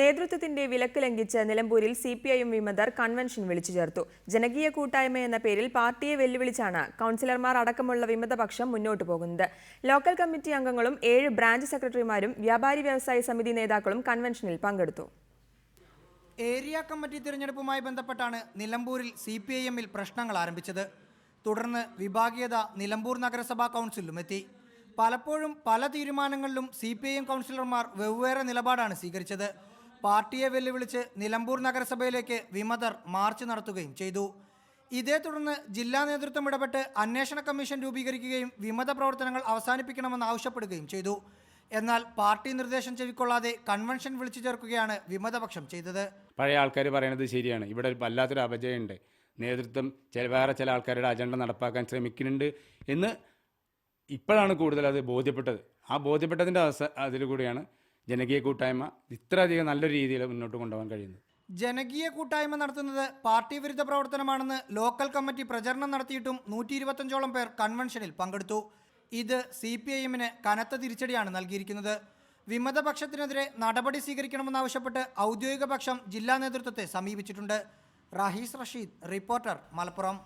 നേതൃത്വത്തിന്റെ വിലക്ക് ലംഘിച്ച് നിലമ്പൂരിൽ സി പി ഐ എം വിമതർ കൺവെൻഷൻ വിളിച്ചു ചേർത്തു. ജനകീയ കൂട്ടായ്മ എന്ന പേരിൽ പാർട്ടിയെ വെല്ലുവിളിച്ചാണ് കൗൺസിലർമാർ അടക്കമുള്ള വിമതപക്ഷം മുന്നോട്ടു പോകുന്നത്. ലോക്കൽ കമ്മിറ്റി അംഗങ്ങളും ഏഴ് ബ്രാഞ്ച് സെക്രട്ടറിമാരും വ്യാപാരി വ്യവസായ സമിതി നേതാക്കളും കൺവെൻഷനിൽ പങ്കെടുത്തു. ഏരിയ കമ്മിറ്റി തിരഞ്ഞെടുപ്പുമായി ബന്ധപ്പെട്ടാണ് നിലമ്പൂരിൽ സി പി ഐ എമ്മിൽ പ്രശ്നങ്ങൾ ആരംഭിച്ചത്. തുടർന്ന് വിഭാഗീയത നിലമ്പൂർ നഗരസഭാ കൗൺസിലും എത്തി. പലപ്പോഴും പല തീരുമാനങ്ങളിലും സി പി ഐ എം കൗൺസിലർമാർ വെവ്വേറെ നിലപാടാണ് സ്വീകരിച്ചത്. പാർട്ടിയെ വെല്ലുവിളിച്ച് നിലമ്പൂർ നഗരസഭയിലേക്ക് വിമതർ മാർച്ച് നടത്തുകയും ചെയ്തു. ഇതേ തുടർന്ന് ജില്ലാ നേതൃത്വം ഇടപെട്ട് അന്വേഷണ കമ്മീഷൻ രൂപീകരിക്കുകയും വിമത പ്രവർത്തനങ്ങൾ അവസാനിപ്പിക്കണമെന്ന് ആവശ്യപ്പെടുകയും ചെയ്തു. എന്നാൽ പാർട്ടി നിർദ്ദേശം ചെവിക്കൊള്ളാതെ കൺവെൻഷൻ വിളിച്ചു ചേർക്കുകയാണ് വിമതപക്ഷം ചെയ്തത്. പഴയ ആൾക്കാർ പറയുന്നത് ശരിയാണ്. ഇവിടെ വല്ലാത്തൊരു അപജയമുണ്ട്. നേതൃത്വം ചില വേറെ ചില ആൾക്കാരുടെ അജണ്ട നടപ്പാക്കാൻ ശ്രമിക്കുന്നുണ്ട് എന്ന് ഇപ്പോഴാണ് കൂടുതൽ അത് ബോധ്യപ്പെട്ടത്. ആ ബോധ്യപ്പെട്ടതിന്റെ അവസ അതിൽ കൂടിയാണ്. ജനകീയ കൂട്ടായ്മ ഇത്രയധികം നല്ല രീതിയിൽ മുന്നോട്ട് കൊണ്ടുപോകാൻ കഴിയുന്നത് ജനകീയ കൂട്ടായ്മ നടത്തുന്നത് പാർട്ടി വിരുദ്ധ പ്രവർത്തനമാണെന്ന് ലോക്കൽ കമ്മിറ്റി പ്രചരണം നടത്തിയിട്ടും നൂറ്റി ഇരുപത്തഞ്ചോളം പേർ കൺവെൻഷനിൽ പങ്കെടുത്തു. ഇത് സി പി ഐ എമ്മിന് കനത്ത തിരിച്ചടിയാണ് നൽകിയിരിക്കുന്നത്. വിമതപക്ഷത്തിനെതിരെ നടപടി സ്വീകരിക്കണമെന്നാവശ്യപ്പെട്ട് ഔദ്യോഗിക പക്ഷം ജില്ലാ നേതൃത്വത്തെ സമീപിച്ചിട്ടുണ്ട്. റഹീസ് റഷീദ് റിപ്പോർട്ടർ മലപ്പുറം.